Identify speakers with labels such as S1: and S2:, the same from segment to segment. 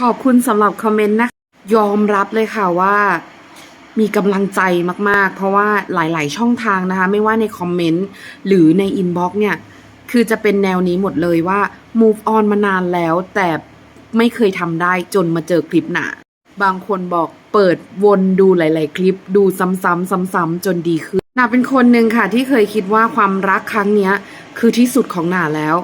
S1: ขอบคุณสำหรับคอมเมนต์นะยอมรับเลยค่ะว่ามีกำลังใจมากๆ เพราะว่าหลาย ๆ ช่องทางนะคะ ไม่ว่าในคอมเมนต์หรือในอินบ็อกซ์เนี่ย คือจะเป็นแนวนี้หมดเลยว่า move on มานานแล้ว แต่ไม่เคยทำได้จนมาเจอคลิปหนาบางคนบอกเปิดวนดูหลาย ๆ คลิป ดูซ้ำๆซ้ำๆจนดีขึ้นหนาเป็นคนหนึ่งค่ะที่เคยคิดว่าความรักครั้งเนี้ย คือที่สุดของหนาแล้ว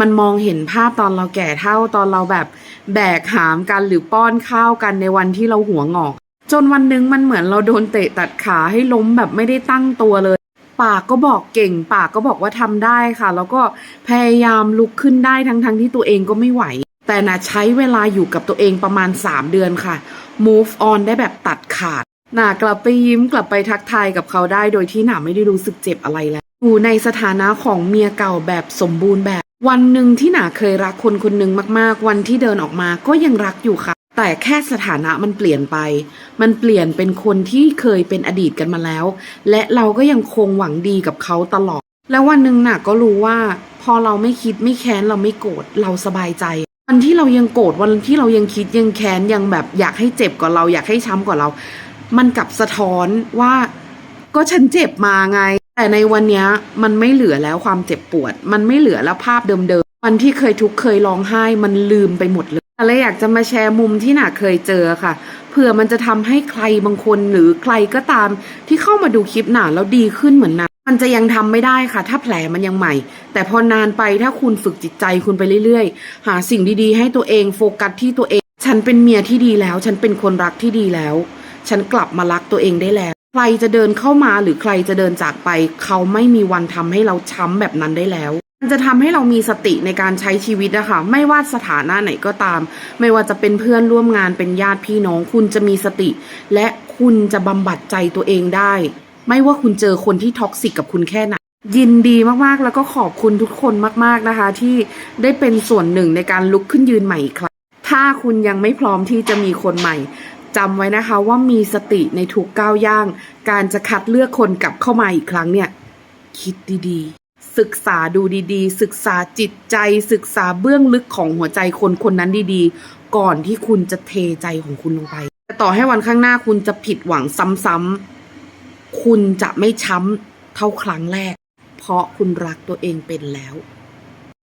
S1: มันมองเห็นภาพตอนเราแก่เท่าตอนเราแบบแบกหามกันหรือป้อนข้าวกันในวันที่เราหัวงอก จนวันหนึงมันเหมือนเราโดนเตะตัดขาให้ล้มแบบไม่ได้ตั้งตัวเลย ปากก็บอกเก่ง ปากก็บอกว่าทำได้ค่ะ แล้วก็พยายามลุกขึ้นได้ทั้งๆทที่ตัวเองก็ไม่ไหว แต่นะใช้เวลาอยู่กับตัวเองประมาณ 3 เดือนค่ะ move on ได้แบบตัดขาดหน่ากลับไปยิ้มกลับไปทักทายกับเขาได้โดยที่หน่าไม่ได้รู้สึกเจ็บอะไรแล้ว อยู่ในสถานะของเมียเก่าแบบสมบูรณ์แบบ วันหนึ่งที่หนาเคยรักคนคนหนึ่งมากๆ วันที่เดินออกมาก็ยังรักอยู่ค่ะ แต่แค่สถานะมันเปลี่ยนไป มันเปลี่ยนเป็นคนที่เคยเป็นอดีตกันมาแล้ว และเราก็ยังคงหวังดีกับเขาตลอด แล้ววันหนึ่งหน่ะก็รู้ว่า พอเราไม่คิดไม่แค้นเราไม่โกรธเราสบายใจวันที่เรายังโกรธวันที่เรายังคิดยังแค้นยังแบบอยากให้เจ็บกว่าเราอยากให้ช้ำกว่าเรา มันกลับสะท้อนว่าก็ฉันเจ็บมาไง แต่ในวันนี้มันไม่เหลือแล้วความเจ็บปวด มันไม่เหลือแล้วภาพเดิมๆวันที่เคยทุกข์เคยร้องไห้ มันลืมไปหมดเลยอะไรอยากจะมาแชร์มุมที่หนาเคยเจอค่ะเผื่อมันจะทำให้ใครบางคนหรือใครก็ตาม ที่เข้ามาดูคลิปหนาแล้วดีขึ้นเหมือนหนามันจะยังทำไม่ได้ค่ะ ถ้าแผลมันยังใหม่ แต่พอนานไปถ้าคุณฝึกจิตใจคุณไปเรื่อยๆ หาสิ่งดีๆ ให้ตัวเองโฟกัสที่ตัวเอง ฉันเป็นเมียที่ดีแล้ว ฉันเป็นคนรักที่ดีแล้ว ฉันกลับมารักตัวเองได้แล้ว ใครจะเดินเข้ามาหรือใครจะเดินจากไป เขาไม่มีวันทำให้เราช้ำแบบนั้นได้แล้ว มันจะทำให้เรามีสติในการใช้ชีวิตนะคะ ไม่ว่าสถานะไหนก็ตาม ไม่ว่าจะเป็นเพื่อนร่วมงานเป็นญาติพี่น้อง คุณจะมีสติ และคุณจะบำบัดใจตัวเองได้ ไม่ว่าคุณเจอคนที่ท็อกซิกกับคุณแค่ไหนยินดีมากๆ แล้วก็ขอบคุณทุกคนมากๆนะคะ ที่ได้เป็นส่วนหนึ่งในการลุกขึ้นยืนใหม่อีกครั้งถ้าคุณยังไม่พร้อมที่จะมีคนใหม่ จำไว้นะคะว่ามีสติในทุกก้าวย่าง การจะคัดเลือกคนกลับเข้ามาอีกครั้งเนี่ย คิดดีๆ ศึกษาดูดีๆ ศึกษาจิตใจศึกษาเบื้องลึกของหัวใจคนคนนั้นดีๆ ก่อนที่คุณจะเทใจของคุณลงไป ต่อให้วันข้างหน้าคุณจะผิดหวังซ้ำๆคุณจะไม่ช้ำเท่าครั้งแรก เพราะคุณรักตัวเองเป็นแล้ว